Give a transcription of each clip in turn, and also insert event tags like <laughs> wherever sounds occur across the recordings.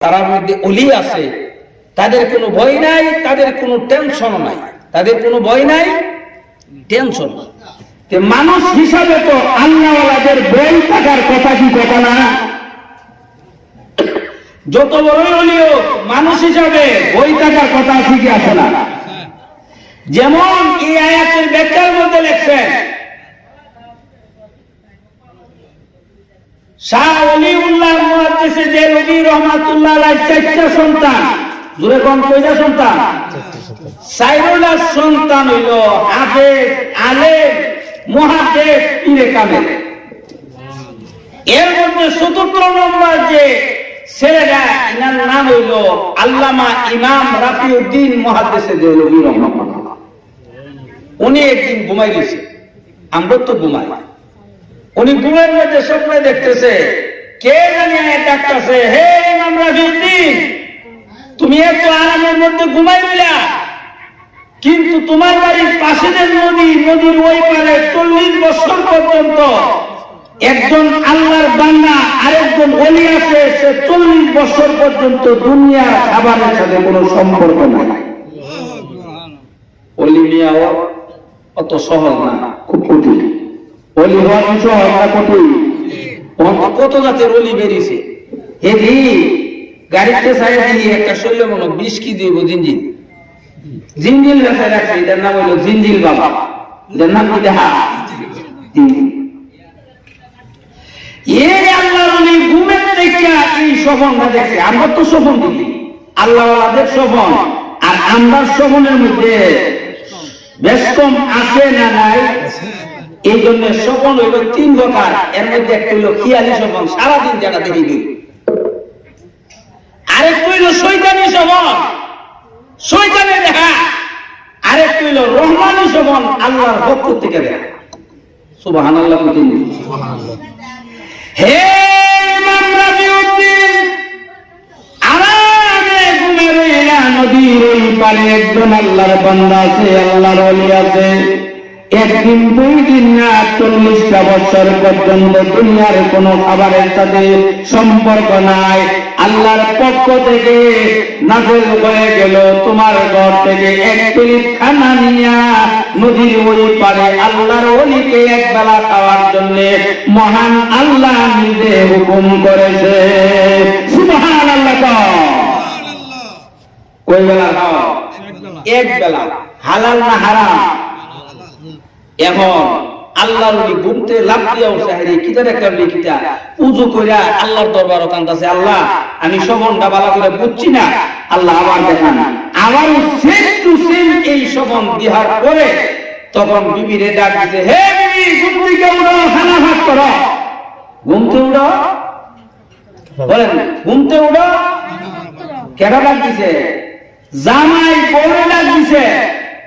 তার মধ্যে অলি আছে, তাদের কোনো ভয় নাই, তাদের কোনো টেনশন নাই। তাদের কোনো ভয় নাই টেনশন মানুষ হিসাবে তো আল্লাহওয়ালাদের বই থাকার কথা কি কথা না? যত অলি হোক, মানুষ হিসাবে বই থাকার কথা কি আছে না? যেমন এই আয়াতের ব্যাখ্যার মধ্যে লেখছেন, শাহ অলিউল্লাহ মুহাদ্দিসে যে নবী রহমাতুল্লাহ চারটা সন্তান। জুরে কোন, কয়টা সন্তান? সন্তান হইল হাফেজ পীরে এর মধ্যে চতুর্থ নম্বর যে ছেলেটা, এনার নাম হইল আল্লামা ইমাম মহাদেশে রহমাতুল্লাহ। উনি একদিন ঘুমাই গেছে। আমরা তো ঘুমাই উনি ঘুমের মধ্যে স্বপ্নে দেখতেছে কে জানি ডাকতেছে? হে ইমাম রাফিউদ্দিন তুমি এত আরামের মধ্যে ঘুমাই দিলা কিন্তু তোমার বাড়ির পাশে যে নদী, নদীর ওই পারে চল্লিশ বছর পর্যন্ত একজন আল্লাহর বান্না আরেকজন অলি আছে, সে চল্লিশ বছর পর্যন্ত দুনিয়ার খাবারের সাথে কোনো সম্পর্ক নাই। অলি মিয়াও অত সহজ না, খুব কঠিন। অলি হওয়ার সহজ না, কঠিন। কত জাতের অলি বেরিয়েছে। হেদি গাড়িতে সাইড দিয়ে একটা শৈল মনে বিষ কি দিব জিঞ্জিল জিঞ্জিল লেখায় রাখছে, এটার নাম হলো জিঞ্জিল বাবা। এটার নাম কি দেখা? আমরা তো স্বপন দেখি। আল্লাহ স্বপন। আর আমরা স্বপনের মধ্যে বেশ কম আছে না নাই? এই জন্য স্বপন হইল তিন প্রকার। এর মধ্যে একটা হইল খিয়ালি স্বপন সারাদিন যেটা দেখিবি আরেকটা হইল শৈতানি স্বপন শৈতানে দেখা আরেকটা হইল রহমানি স্বপন আল্লাহর পক্ষ থেকে দেখা সুবাহান আল্লাহ হে নদীর ওই পারে একজন আল্লাহর বান্দা আছে আল্লাহর অলি আছে। একদিন দুই দিন না চল্লিশটা বছর পর্যন্ত দুনিয়ার কোনো খাবারের সাথে সম্পর্ক নাই। আল্লাহর পক্ষ থেকে নাজল হয়ে গেল তোমার ঘর থেকে এক প্লেট খানা নিয়া নদীর ওই পারে আল্লাহর অলিকে এক বেলা খাওয়ার জন্য মহান আল্লাহ নিজে হুকুম করেছে। সুবহান আল্লাহ কই বেলা খাও? এক বেলা। হালাল না হারাম? এখন আল্লাহর ওলি ঘুমতে লাভ দিয়া উঠছে হারি কিতার একটা লিখিতা। উজু কইরা আল্লাহর দরবার কান্দাছে, আল্লাহ, আমি সবনটা বালা করে বুঝছি না, আল্লাহ আমার দেখান। আবার সেম টু সেম এই সবন দিহার পরে তখন বিবিরে ডাক দিছে, হে বিবি, ঘুম থেকে উঠো খানা ভাত করো। ঘুমতে উঠো? বলেন ঘুমতে উঠো? কেডা ডাক দিছে? জামাই বউরে ডাক দিছে।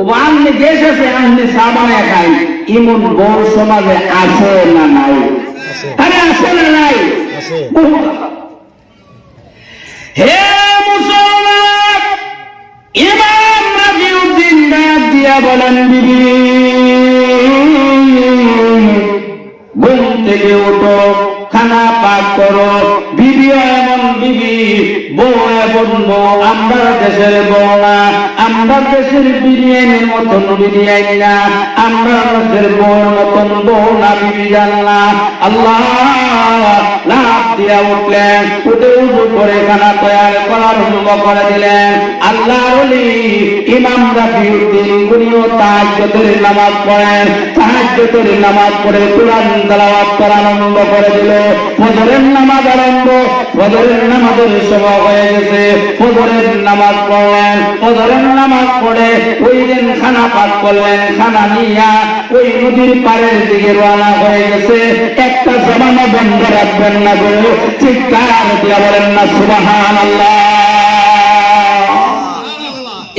ও আমনে দেশ আছে আমনে সাবানে খাই। ইমন বড় সমাজে আছে না নাই? আরে আছে না নাই? হে মুসলমান ইমাম ডাক দিয়া বলেন বিবি ঘুম থেকে ওঠো খানা পাক করো। বিবি এমন বিবি বউ এমন বউ আমরা দেশের বউ না। আমরা দেশের বিরিয়ানির মতন বিরিয়ানি না, আমরা দেশের বউর মতন বউ না, বিবি জানলা। আল্লাহ লাভ দিয়া উঠলেন, উঠে করে খানা তৈরি করার করে দিলেন। আল্লাহ ইমাম রাফিউদ্দিন তাহাজ্জুদের নামাজ পড়েন। তাহাজ্জুদের নামাজ পড়ে কোরআন তেলাওয়াত করা দিল। ফজরের নামাজ আরম্ভ, ফজরের নামাজের সময় হয়ে গেছে। ফজরের নামাজ ফজরের নামাজ পড়ে, ওই দিন খানা পাক করলেন, খানা নিয়া ওই নদীর দিকে হয়ে গেছে। একটা জমানো বন্ধ রাখবেন না গো, চিৎকার দিয়া বলেন না, সুবহানাল্লাহ।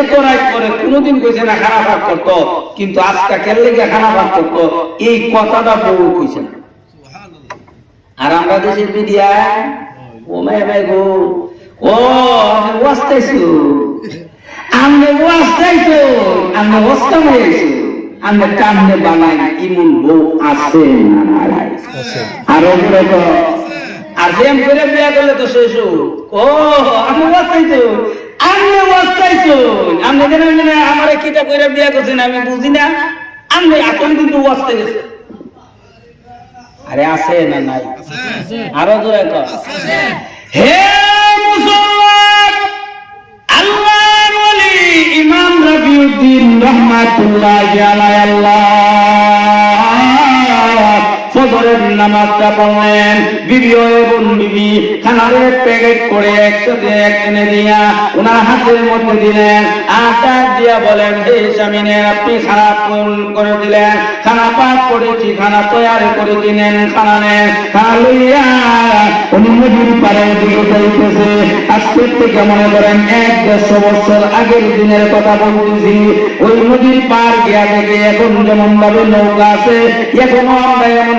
এত রাত করে কোনোদিন কইছে না ভাগ করতো, কিন্তু আজকা কেলে গিয়ে খারাপ ভাগ করতো? এই কথাটা বউ কইছে না। আর আমরা দেশের মিডিয়া ও মাই গো, ও আমি ওয়াস্তাইছো আমি ওয়াস্তাইছো আমি ওয়াস্তা হয়েছি আমি কামনে বানাই ইমন বউ আছে না নাই। আর ওগুলো তো আর প্রেম করে বিয়া করলে তো শেষ ও আমি ওয়াস্তাইছো আমি ওয়াস্তাইছো আমি কেন জানি আমার কিতা করে বিয়া করছেন আমি বুঝি না। আমি এখন কিন্তু ওয়াস্তে গেছে আরে আছে না নাই? আরও জোরে কর হে রহমাতুল্লাহ আল্লাহ। ফজরের নামাজটা পড়লেন। বিবি এবং বিবি খানারে প্যাকেট করে একসাথে একদিনে দিয়া ওনার হাতের মধ্যে দিলেন। আটা দিয়া বলেন, হে স্বামীনে আপনি খারাপ করে দিলেন। খানা পাক করেছি, খানা তৈরি করে দিলেন খানা, নেন। খানা লইয়া উনি নদীর পাড়ের দিকে যাইতেছে। আজকের থেকে মনে করেন এক দেড়শো বছর আগের দিনের কথা বলতেছি। ওই নদীর পার গিয়া থেকে এখন যেমন ভাবে নৌকা আছে, এখনও আমরা এমন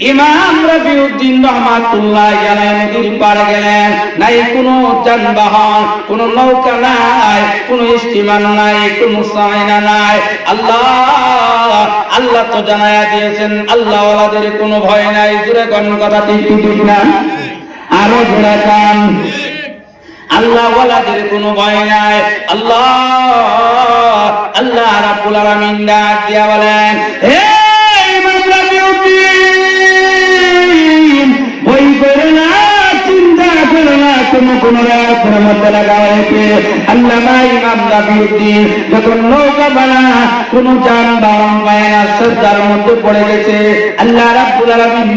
ইমাম রবিউদ্দিন রহমাতুল্লাহ আলাইহি নদীর পাড়ে গেলেন। নাই কোনো যানবাহন, কোনো নৌকা নাই, কোনো স্টিমার নাই, কোনো সাইনা নাই। আল্লাহ আল্লাহ তো জানায়া দিয়েছেন আল্লাহ ওয়ালাদের কোনো ভয় নাই। জুড়ে কোন কথা ঠিক ঠিক না? আরও জোরে কান? আল্লাহ ওয়ালাদের কোনো ভয় নাই। আল্লাহ আল্লাহ রাব্বুল আলামিন ডাক দিয়া বলেন, হে না কোনো রাতের মধ্যে লাগা হয়েছে আল্লামা ইমাম রাবিউদ্দিন যখন নৌকা বানা, কোনো যানবাহন পায় না মধ্যে পড়ে গেছে। আল্লাহ রাব্বুল আলামিন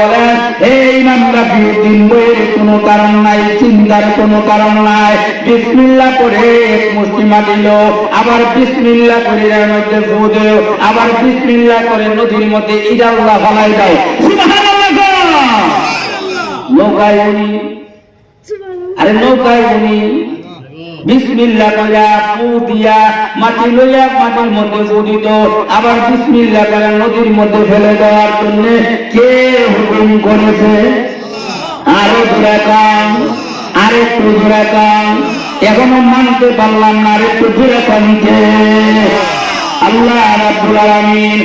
বলেন, হে ইমাম বইয়ের কোনো কারণ নাই, চিন্তার কোনো কারণ নাই। বিসমিল্লাহ করে আবার বিসমিল্লাহ করে মধ্যে আবার বিসমিল্লাহ করে নদীর মধ্যে ইদাল্লাহ ফলাই দাও। নৌকায় উনি আরে নৌকায় উনি কইরা দিয়া মাটি লইয়া আবার বিসমিল্লাহ করে নদীর মধ্যে ফেলে দেওয়ার জন্য কে হুকুম করেছে? আরও জোরে কাম আরেকটু জোরে কাম এখনও মানতে পারলাম না আরেকটু জোরে কামকে আল্লাহ রাব্বুল আলামিন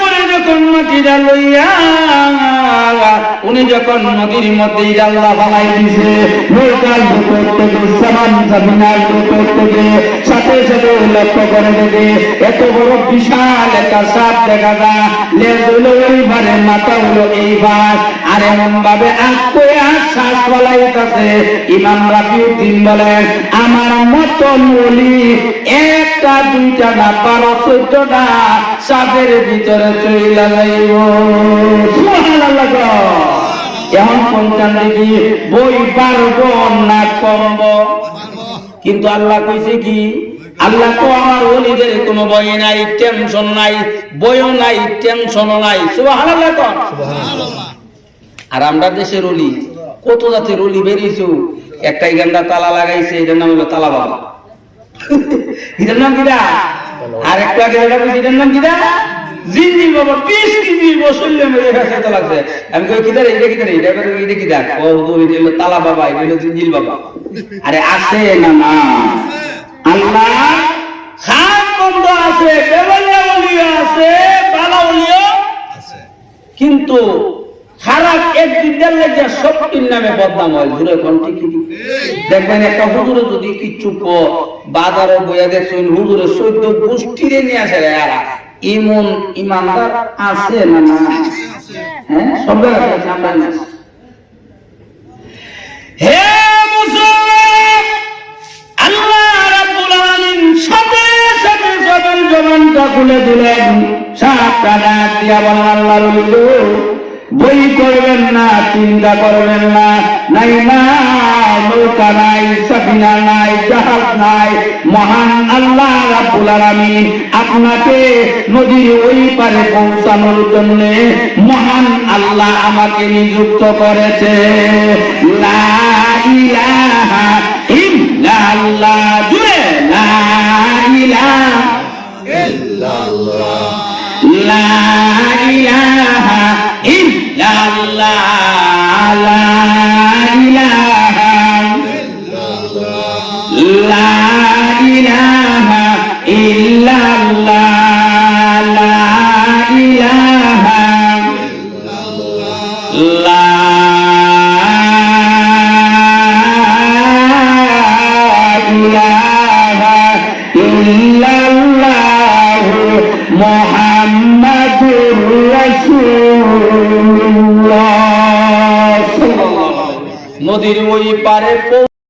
করে যখন লইয়া উনি যখন নদীর মধ্যে দিছে নৌকার থেকে থেকে সাথে সাথে লক্ষ্য করে দেখে, এত বড় বিশাল একটা সাপ দেখা যায়। লেজ হলো এইবারে মাথা হলো এইবার আর এমন ভাবে ইমাম রাবিউদ্দিন বলেন, আমার মতন বলি একটা, দুইটা না, বারো, চোদ্দটা সাপের ভিতরে চইলা যাইব। এখন কোনটা বই পারব না কমব কিন্তু আল্লাহ কইছে কি আল্লাহ তো আমার ওলিদের কোনো বই নাই টেনশন নাই বইও নাই টেনশনও নাই। সুবহানাল্লাহ আর আমরা দেশের অলি কত জাতের অলি বেরিয়েছে? একটা গান্ডা তালা লাগাইছে এটার নাম হলো তালা বাবা। <laughs> এটার নাম কিরা আর একটু এটার নাম কিরা কিন্তু খারাপ একদিন দেখলে যে সত্যির নামে বদনাম হয় ঘুরে কোন ঠিক ঠিক। দেখবেন একটা হুজুরে যদি কিচ্ছু বাজারে বইয়া দেখছেন, হুজুরে সৈদ্য গোষ্ঠীরে নিয়ে আসে ইমন ইমানদার আছে না না হ্যাঁ সবাই আছে হে মুসলমান, আল্লাহ রাব্বুল আলামিন সাথে সাথে সবার জবানটা খুলে দিলেন। সাতটা রাত দিয়া বলল বই করবেন না, চিন্তা করবেন না। নাই না নৌকা নাই সাফিনা নাই, জাহাজ নাই। মহান আল্লাহ রাব্বুল আলামিন আপনাকে নদীর ওই পারে পৌঁছানোর জন্য মহান আল্লাহ আমাকে নিযুক্ত করেছে। লা ইলাহা আল্লাহ ওই পারে পৌঁছে